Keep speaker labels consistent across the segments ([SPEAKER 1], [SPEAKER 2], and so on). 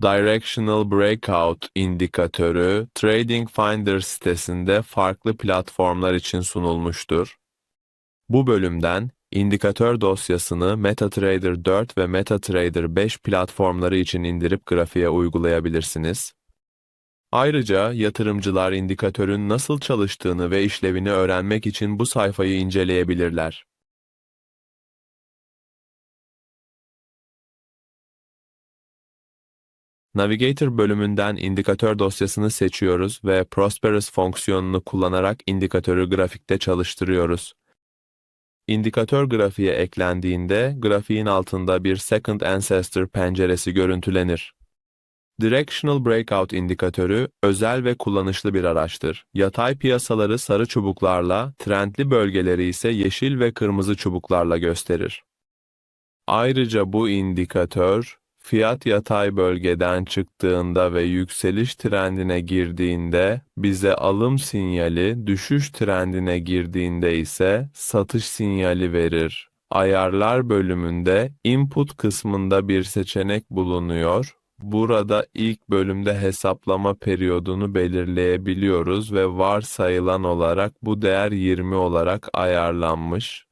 [SPEAKER 1] Directional Breakout indikatörü Trading Finder sitesinde farklı platformlar için sunulmuştur. Bu bölümden indikatör dosyasını MetaTrader 4 ve MetaTrader 5 platformları için indirip grafiğe uygulayabilirsiniz. Ayrıca yatırımcılar indikatörün nasıl çalıştığını ve işlevini öğrenmek için bu sayfayı inceleyebilirler. Navigator bölümünden indikatör dosyasını seçiyoruz ve Prosperous fonksiyonunu kullanarak indikatörü grafikte çalıştırıyoruz. İndikatör grafiğe eklendiğinde grafiğin altında bir Second Ancestor penceresi görüntülenir. Directional Breakout indikatörü özel ve kullanışlı bir araçtır. Yatay piyasaları sarı çubuklarla, trendli bölgeleri ise yeşil ve kırmızı çubuklarla gösterir. Ayrıca bu indikatör, fiyat yatay bölgeden çıktığında ve yükseliş trendine girdiğinde bize alım sinyali, düşüş trendine girdiğinde ise satış sinyali verir. Ayarlar bölümünde input kısmında bir seçenek bulunuyor. Burada ilk bölümde hesaplama periyodunu belirleyebiliyoruz ve varsayılan olarak bu değer 20 olarak ayarlanmış.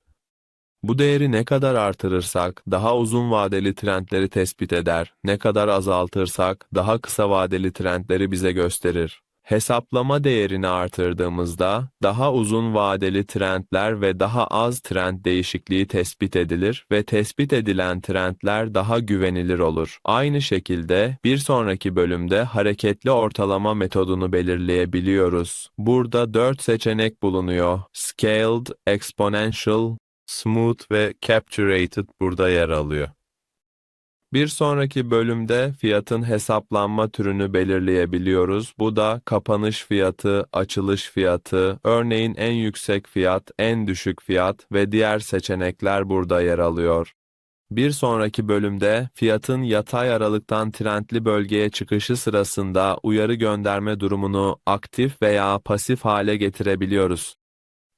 [SPEAKER 1] Bu değeri ne kadar artırırsak daha uzun vadeli trendleri tespit eder, ne kadar azaltırsak daha kısa vadeli trendleri bize gösterir. Hesaplama değerini artırdığımızda daha uzun vadeli trendler ve daha az trend değişikliği tespit edilir ve tespit edilen trendler daha güvenilir olur. Aynı şekilde bir sonraki bölümde hareketli ortalama metodunu belirleyebiliyoruz. Burada 4 seçenek bulunuyor. Scaled, Exponential, Smooth ve Capturated burada yer alıyor. Bir sonraki bölümde fiyatın hesaplanma türünü belirleyebiliyoruz. Bu da kapanış fiyatı, açılış fiyatı, örneğin en yüksek fiyat, en düşük fiyat ve diğer seçenekler burada yer alıyor. Bir sonraki bölümde fiyatın yatay aralıktan trendli bölgeye çıkışı sırasında uyarı gönderme durumunu aktif veya pasif hale getirebiliyoruz.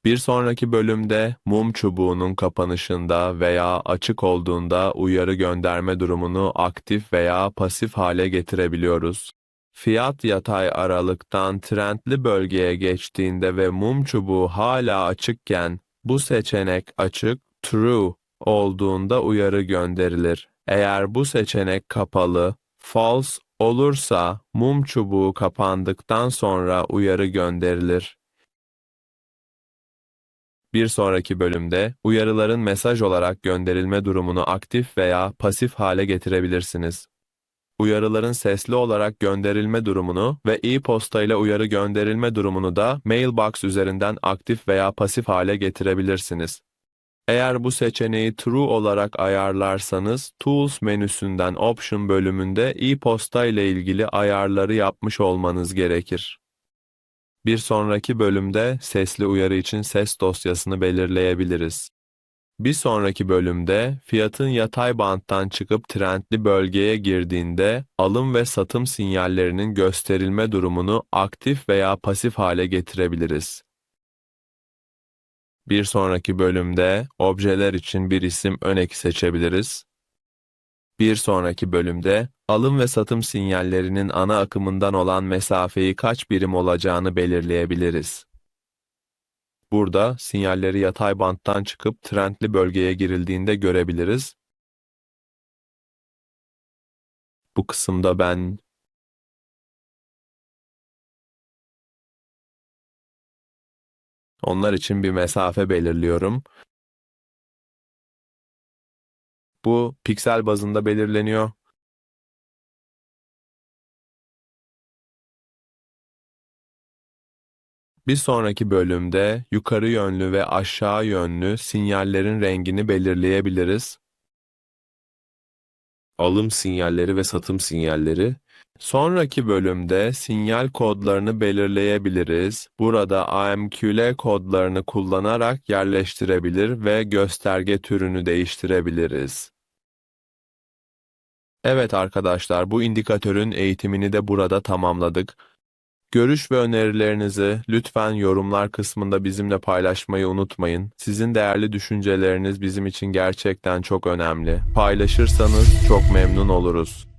[SPEAKER 1] Bir sonraki bölümde mum çubuğunun kapanışında veya açık olduğunda uyarı gönderme durumunu aktif veya pasif hale getirebiliyoruz. Fiyat yatay aralıktan trendli bölgeye geçtiğinde ve mum çubuğu hala açıkken bu seçenek açık, true olduğunda uyarı gönderilir. Eğer bu seçenek kapalı, false olursa mum çubuğu kapandıktan sonra uyarı gönderilir. Bir sonraki bölümde uyarıların mesaj olarak gönderilme durumunu aktif veya pasif hale getirebilirsiniz. Uyarıların sesli olarak gönderilme durumunu ve e-posta ile uyarı gönderilme durumunu da Mailbox üzerinden aktif veya pasif hale getirebilirsiniz. Eğer bu seçeneği True olarak ayarlarsanız Tools menüsünden Option bölümünde e-posta ile ilgili ayarları yapmış olmanız gerekir. Bir sonraki bölümde sesli uyarı için ses dosyasını belirleyebiliriz. Bir sonraki bölümde fiyatın yatay banttan çıkıp trendli bölgeye girdiğinde alım ve satım sinyallerinin gösterilme durumunu aktif veya pasif hale getirebiliriz. Bir sonraki bölümde objeler için bir isim ön eki seçebiliriz. Bir sonraki bölümde alım ve satım sinyallerinin ana akımından olan mesafeyi kaç birim olacağını belirleyebiliriz. Burada sinyalleri yatay banttan çıkıp trendli bölgeye girildiğinde görebiliriz. Bu kısımda ben onlar için bir mesafe belirliyorum. Bu piksel bazında belirleniyor. Bir sonraki bölümde yukarı yönlü ve aşağı yönlü sinyallerin rengini belirleyebiliriz. Alım sinyalleri ve satım sinyalleri. Sonraki bölümde sinyal kodlarını belirleyebiliriz. Burada AMQL kodlarını kullanarak yerleştirebilir ve gösterge türünü değiştirebiliriz. Evet arkadaşlar, bu indikatörün eğitimini de burada tamamladık. Görüş ve önerilerinizi lütfen yorumlar kısmında bizimle paylaşmayı unutmayın. Sizin değerli düşünceleriniz bizim için gerçekten çok önemli. Paylaşırsanız çok memnun oluruz.